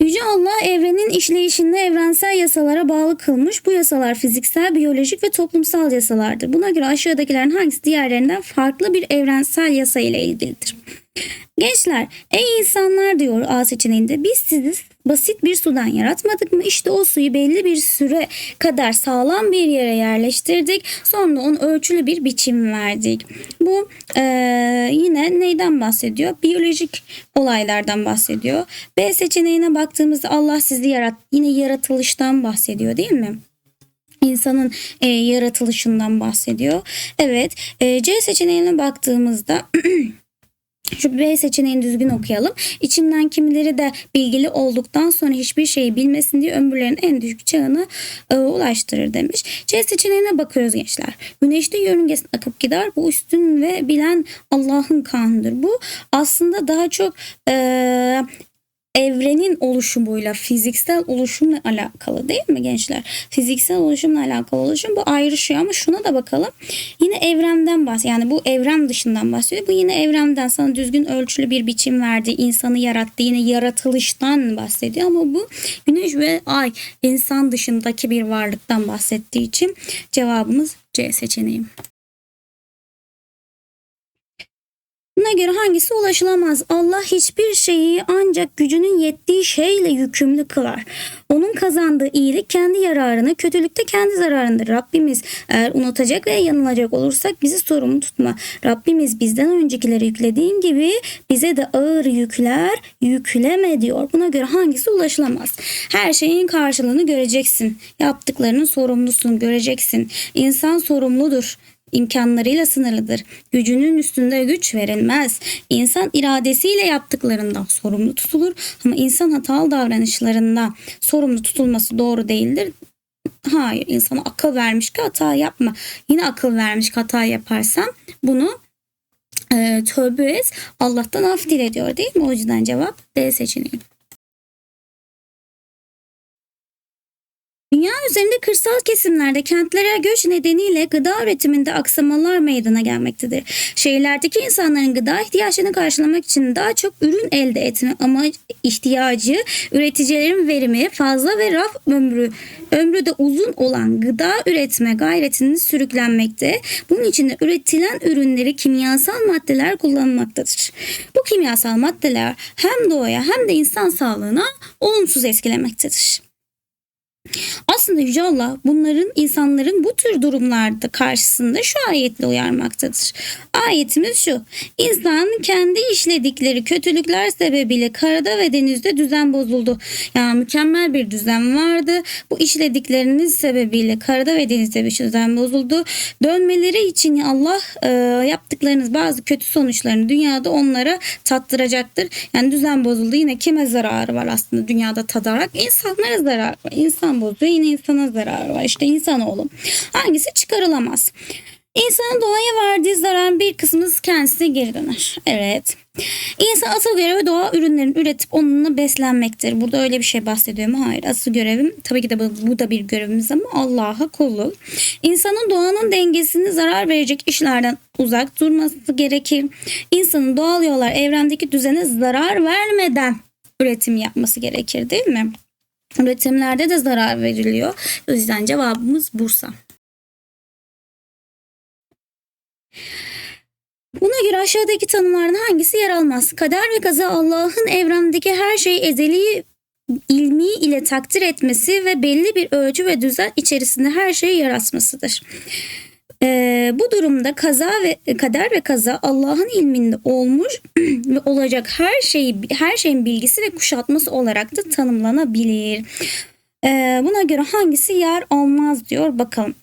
Yüce Allah evrenin işleyişini evrensel yasalara bağlı kılmış. Bu yasalar fiziksel, biyolojik ve toplumsal yasalardır. Buna göre aşağıdakilerin hangisi diğerlerinden farklı bir evrensel yasa ile ilgilidir? Gençler, ey insanlar diyor A seçeneğinde biz sizi basit bir sudan yaratmadık mı? İşte o suyu belli bir süre kadar sağlam bir yere yerleştirdik. Sonra ona ölçülü bir biçim verdik. Bu eee, yine neyden bahsediyor? Biyolojik olaylardan bahsediyor. B seçeneğine baktığımızda Allah sizi yarat yine yaratılıştan bahsediyor değil mi? İnsanın e, yaratılışından bahsediyor. Evet. e, C seçeneğine baktığımızda Şu B seçeneğini düzgün okuyalım. İçinden kimileri de bilgili olduktan sonra hiçbir şeyi bilmesin diye ömürlerin en düşük çağına e, ulaştırır demiş. C seçeneğine bakıyoruz gençler. Güneşte yörüngesine akıp gider. Bu üstün ve bilen Allah'ın kanıdır. Bu aslında daha çok e, evrenin oluşumuyla, fiziksel oluşumla alakalı değil mi gençler? Fiziksel oluşumla alakalı oluşum bu ayrışıyor ama şuna da bakalım. Yine evrenden bahsediyor. Yani bu evren dışından bahsediyor. Bu yine evrenden sana düzgün ölçülü bir biçim verdi. insanı yarattı. Yine yaratılıştan bahsediyor ama bu güneş ve ay insan dışındaki bir varlıktan bahsettiği için cevabımız C seçeneği. Buna göre hangisi ulaşılamaz? Allah hiçbir şeyi ancak gücünün yettiği şeyle yükümlü kılar. Onun kazandığı iyilik kendi yararına, kötülükte kendi zararındır. Rabbimiz eğer unutacak ve yanılacak olursak bizi sorumlu tutma. Rabbimiz bizden öncekileri yüklediğin gibi bize de ağır yükler yükleme diyor. Buna göre hangisi ulaşılamaz? Her şeyin karşılığını göreceksin. Yaptıklarının sorumlusun göreceksin. İnsan sorumludur imkanlarıyla sınırlıdır. Gücünün üstünde güç verilmez. İnsan iradesiyle yaptıklarından sorumlu tutulur ama insan hatalı davranışlarında sorumlu tutulması doğru değildir. Hayır insana akıl vermiş ki hata yapma. Yine akıl vermiş ki hata yaparsan bunu e, tövbe et Allah'tan af dile diyor değil mi? O yüzden cevap D seçeneği. Dünya üzerinde kırsal kesimlerde kentlere göç nedeniyle gıda üretiminde aksamalar meydana gelmektedir. Şehirlerdeki insanların gıda ihtiyaçlarını karşılamak için daha çok ürün elde etme ama ihtiyacı üreticilerin verimi fazla ve raf ömrü ömrü de uzun olan gıda üretme gayretinin sürüklenmekte. Bunun için de üretilen ürünleri kimyasal maddeler kullanmaktadır. Bu kimyasal maddeler hem doğaya hem de insan sağlığına olumsuz etkilemektedir. Aslında Yüce Allah bunların insanların bu tür durumlarda karşısında şu ayetle uyarmaktadır. Ayetimiz şu. İnsan kendi işledikleri kötülükler sebebiyle karada ve denizde düzen bozuldu. Yani mükemmel bir düzen vardı. Bu işledikleriniz sebebiyle karada ve denizde bir düzen bozuldu. Dönmeleri için Allah e, yaptıklarınız bazı kötü sonuçlarını dünyada onlara tattıracaktır. Yani düzen bozuldu. Yine kime zararı var aslında dünyada tadarak? İnsanlara zarar var. İnsan bozuyor yine insana zararı var. İşte insanoğlu. Hangisi çıkarılamaz? İnsanın doğaya verdiği zararın bir kısmı kendisine geri döner. Evet. İnsan asıl görevi doğa ürünlerini üretip onunla beslenmektir. Burada öyle bir şey bahsediyor mu? Hayır. Asıl görevim tabii ki de bu, bu da bir görevimiz ama Allah'a kulluk. İnsanın doğanın dengesini zarar verecek işlerden uzak durması gerekir. İnsanın doğal yollar evrendeki düzene zarar vermeden üretim yapması gerekir değil mi? Üretimlerde de zarar veriliyor. O yüzden cevabımız Bursa. Buna göre aşağıdaki tanımlardan hangisi yer almaz? Kader ve kaza Allah'ın evrendeki her şeyi ezeli ilmi ile takdir etmesi ve belli bir ölçü ve düzen içerisinde her şeyi yaratmasıdır. Ee, bu durumda kaza ve kader ve kaza Allah'ın ilminde olmuş ve olacak her şeyi her şeyin bilgisi ve kuşatması olarak da tanımlanabilir. Ee, buna göre hangisi yer almaz diyor bakalım.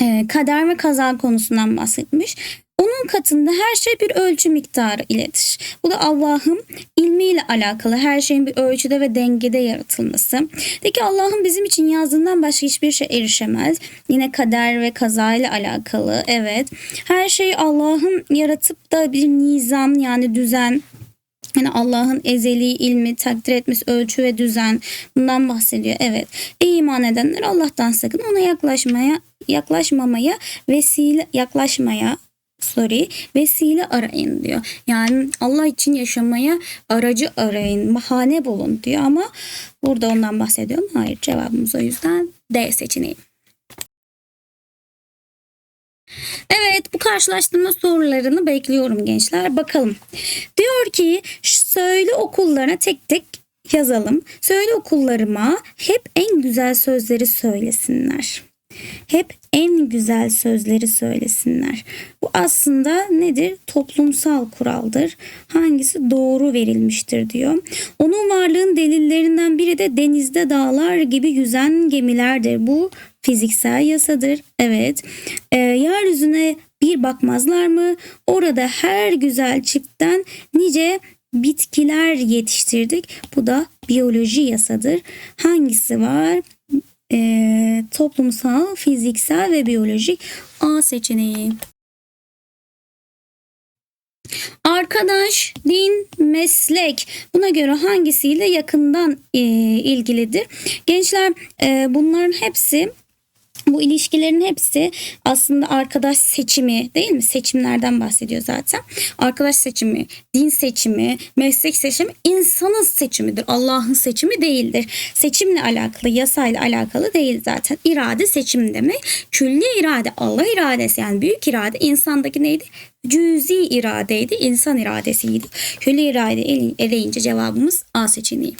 Ee, kader ve kaza konusundan bahsetmiş. Onun katında her şey bir ölçü miktarı iledir. Bu da Allah'ın ilmiyle alakalı her şeyin bir ölçüde ve dengede yaratılması. De ki Allah'ın bizim için yazdığından başka hiçbir şey erişemez. Yine kader ve kaza ile alakalı evet. Her şeyi Allah'ın yaratıp da bir nizam yani düzen yani Allah'ın ezeli ilmi, takdir etmesi, ölçü ve düzen bundan bahsediyor. Evet. Ey iman edenler Allah'tan sakın ona yaklaşmaya, yaklaşmamaya, vesile yaklaşmaya, sorry vesile arayın diyor. Yani Allah için yaşamaya aracı arayın, bahane bulun diyor ama burada ondan bahsediyor mu? Hayır cevabımız o yüzden D seçeneği. Evet bu karşılaştırma sorularını bekliyorum gençler. Bakalım. Diyor ki söyle okullarına tek tek yazalım. Söyle okullarıma hep en güzel sözleri söylesinler. Hep en güzel sözleri söylesinler. Bu aslında nedir? Toplumsal kuraldır. Hangisi doğru verilmiştir diyor. Onun varlığın delillerinden biri de denizde dağlar gibi yüzen gemilerdir. Bu fiziksel yasadır. Evet. Ee, yeryüzüne bir bakmazlar mı? Orada her güzel çiftten nice bitkiler yetiştirdik. Bu da biyoloji yasadır. Hangisi var? Ee, toplumsal, fiziksel ve biyolojik A seçeneği. Arkadaş, din, meslek buna göre hangisiyle yakından e, ilgilidir? Gençler e, bunların hepsi bu ilişkilerin hepsi aslında arkadaş seçimi değil mi? Seçimlerden bahsediyor zaten. Arkadaş seçimi, din seçimi, meslek seçimi insanın seçimidir. Allah'ın seçimi değildir. Seçimle alakalı, yasayla alakalı değil zaten. İrade seçim demek. Külli irade, Allah iradesi yani büyük irade insandaki neydi? Cüzi iradeydi, insan iradesiydi. Külli irade eleyince cevabımız A seçeneği.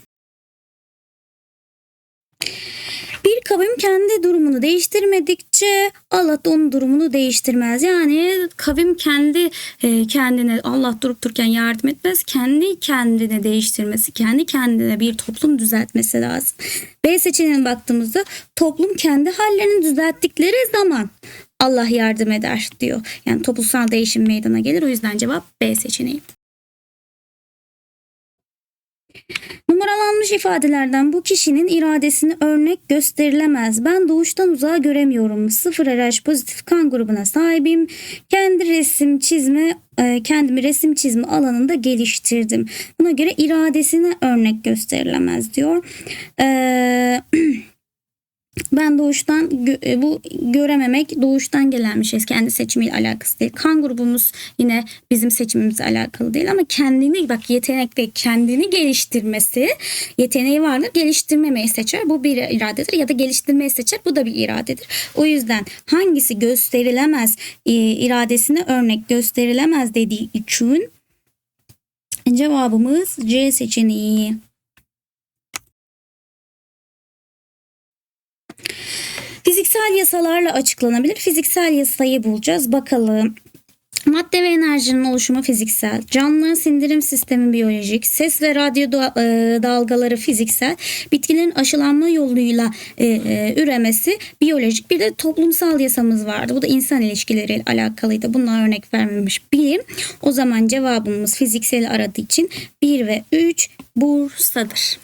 Kavim kendi durumunu değiştirmedikçe Allah da onun durumunu değiştirmez. Yani kavim kendi e, kendine Allah durup dururken yardım etmez. Kendi kendine değiştirmesi, kendi kendine bir toplum düzeltmesi lazım. B seçeneğine baktığımızda toplum kendi hallerini düzelttikleri zaman Allah yardım eder diyor. Yani toplumsal değişim meydana gelir. O yüzden cevap B seçeneği. Numaralanmış ifadelerden bu kişinin iradesini örnek gösterilemez. Ben doğuştan uzağa göremiyorum. Sıfır RH pozitif kan grubuna sahibim. Kendi resim çizme e, kendimi resim çizme alanında geliştirdim. Buna göre iradesine örnek gösterilemez diyor. Eee Ben doğuştan gö- bu görememek doğuştan gelen bir şey. Kendi seçimiyle alakası değil. Kan grubumuz yine bizim seçimimizle alakalı değil ama kendini bak yetenekte kendini geliştirmesi yeteneği vardır. Geliştirmemeyi seçer. Bu bir iradedir ya da geliştirmeyi seçer. Bu da bir iradedir. O yüzden hangisi gösterilemez e, iradesine örnek gösterilemez dediği için cevabımız C seçeneği. Fiziksel yasalarla açıklanabilir. Fiziksel yasayı bulacağız. Bakalım. Madde ve enerjinin oluşumu fiziksel, canlıların sindirim sistemi biyolojik, ses ve radyo e, dalgaları fiziksel, bitkilerin aşılanma yoluyla e, e, üremesi biyolojik. Bir de toplumsal yasamız vardı. Bu da insan ilişkileriyle alakalıydı. Bunlar örnek vermemiş bilim. O zaman cevabımız fiziksel aradığı için 1 ve 3 Bursa'dır.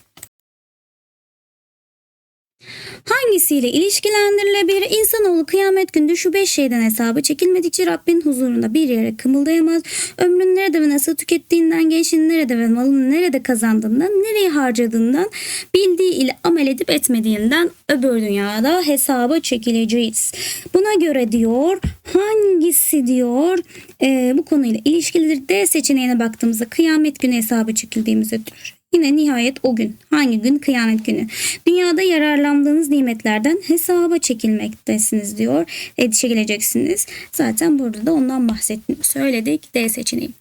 Hangisiyle ilişkilendirilebilir? İnsanoğlu kıyamet günü şu beş şeyden hesabı çekilmedikçe Rabbin huzurunda bir yere kımıldayamaz. Ömrünü nerede ve nasıl tükettiğinden, gençliğini nerede ve malını nerede kazandığından, nereye harcadığından, bildiği ile amel edip etmediğinden öbür dünyada hesaba çekileceğiz. Buna göre diyor hangisi diyor e, bu konuyla ilişkilidir? D seçeneğine baktığımızda kıyamet günü hesabı çekildiğimizde diyor. Yine nihayet o gün. Hangi gün? Kıyamet günü. Dünyada yararlandığınız nimetlerden hesaba çekilmektesiniz diyor. E, çekileceksiniz. Zaten burada da ondan bahsettim. Söyledik. D seçeneği.